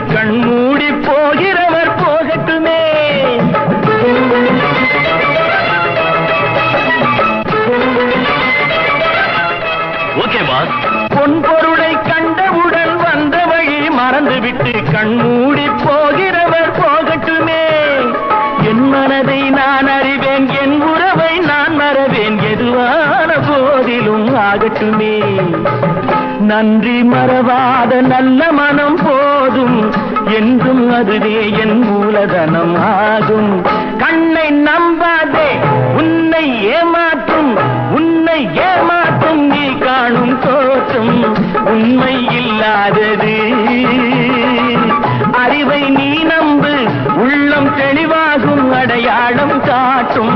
கண் கண்மூடி போகிறவர் போகட்டுமே. Okay boss. பொன் பொருளை கண்டவுடன் வந்த வழி மறந்துவிட்டு கண்மூடி போகிறவர் போகட்டுமே. என் மனதை நான் அறிவேன் என் உறவை நான் மறவேன் எதுவான போதிலும் ஆகட்டுமே. நன்றி மறவாத நல்ல மனம் போதும். என்றும் அதுவே என் மூலதனம் ஆகும். கண்ணை நம்பாதே உன்னை ஏமாற்றும். உன்னை ஏமாற்றும் நீ காணும் தோற்றம். உண்மை இல்லாதது